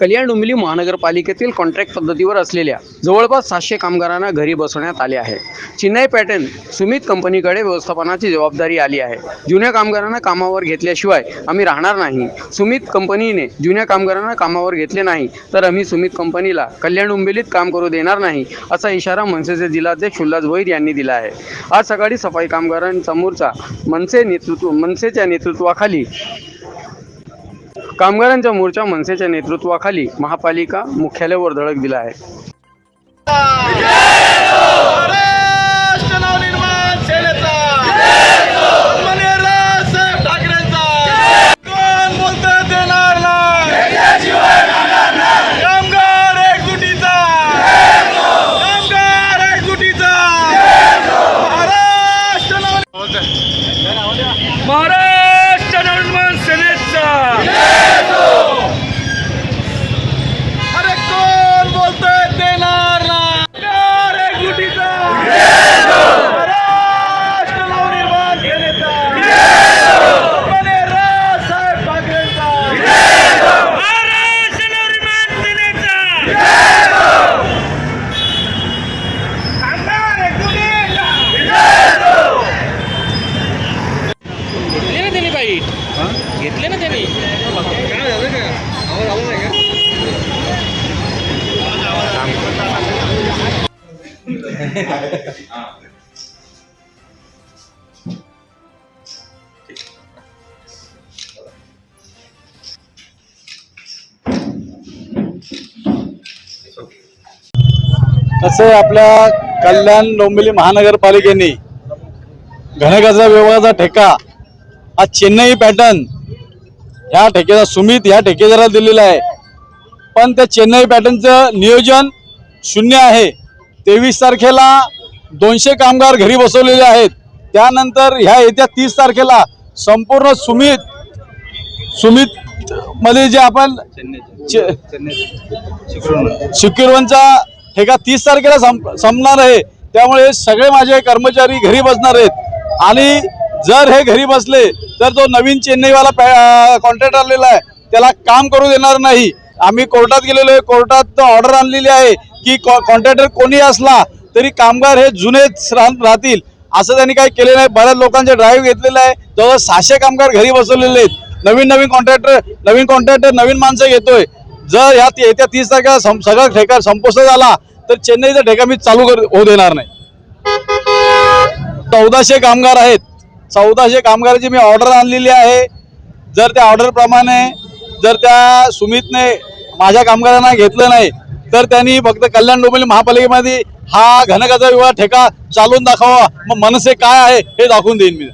कल्याण डोंबिवली महानगरपालिकेतील कॉन्ट्रॅक्ट पद्धतीवर असलेल्या जवळपास सातशे कामगारांना घरी बसवण्यात आले आहे. चेन्नई पॅटर्न सुमित कंपनीकडे व्यवस्थापनाची जबाबदारी आली आहे. जुन्या कामगारांना कामावर घेतल्याशिवाय आम्ही राहणार नाही. सुमित कंपनीने जुन्या कामगारांना कामावर घेतले नाही तर आम्ही सुमित कंपनीला कल्याण डोंबिवलीत काम करू देणार नाही असा इशारा मनसेचे जिल्हाध्यक्ष उल्हास भोईर यांनी दिला आहे. आज सकाळी सफाई कामगारांसमोरचा मनसे नेतृत्व मनसेच्या नेतृत्वाखाली कामगारांचा मोर्चा मनसेच्या नेतृत्वाखाली महापालिका मुख्यालयावर धडक दिला आहे. महाराष्ट्र घेतले ना त्यांनी. तसे आपल्या कल्याण डोंबिवली महानगरपालिकेने घनकचरा विभागाचा ठेका हा चेन्नई पॅटर्न ह्या ठेकेदार सुमित ह्या ठेकेदाराला दिलेला आहे. पण त्या चेन्नई पॅटर्नचं नियोजन शून्य आहे. तेवीस तारखेला दोनशे कामगार घरी बसवलेले आहेत. त्यानंतर ह्या येत्या तीस तारखेला संपूर्ण सुमित सुमित मध्ये जे आपण चे- ठेका तीस तारखेला संप संपणार आहे. त्यामुळे सगळे माझे कर्मचारी घरी बसणार आहेत. आणि जर हे घरी बसले तर जो नवीन चेन्नईवाला कॉन्ट्रॅक्ट आलेला आहे. त्याला काम करू देणार नाही. आम्ही कोर्टात गेलेलो आहे. कोर्टात ऑर्डर आणलेली आहे की कॉन्ट्रॅक्टर कोणी असला तरी कामगार हे जुनेच राहतील. असं त्यांनी काही केलेलं नाही. बऱ्याच लोकांचे ड्राईव्ह घेतलेला आहे. जवळ सहाशे कामगार घरी बसवलेले आहेत. नवीन नवीन कॉन्ट्रॅक्टर नवीन कॉन्ट्रॅक्टर नवीन माणसं घेतोय. जर ह्या येत्या तीस तारखेला सगळा ठेका संपुष्ट झाला तर चेन्नईचा ठेका मी चालू कर होऊ देणार नाही. चौदाशे कामगार आहेत. चौदाशे कामगाराची मी ऑर्डर आणलेली आहे. जर त्या ऑर्डर प्रमाणे जर त्या सुमितने माझ्या कामगारांना घेतलं नाही तर त्यांनी फक्त कल्याण डोंबिवली महापालिकेमध्ये हा घनकाचा विवाह ठेका चालून दाखवा. मग मनसे काय आहे हे दाखवून देईन मी.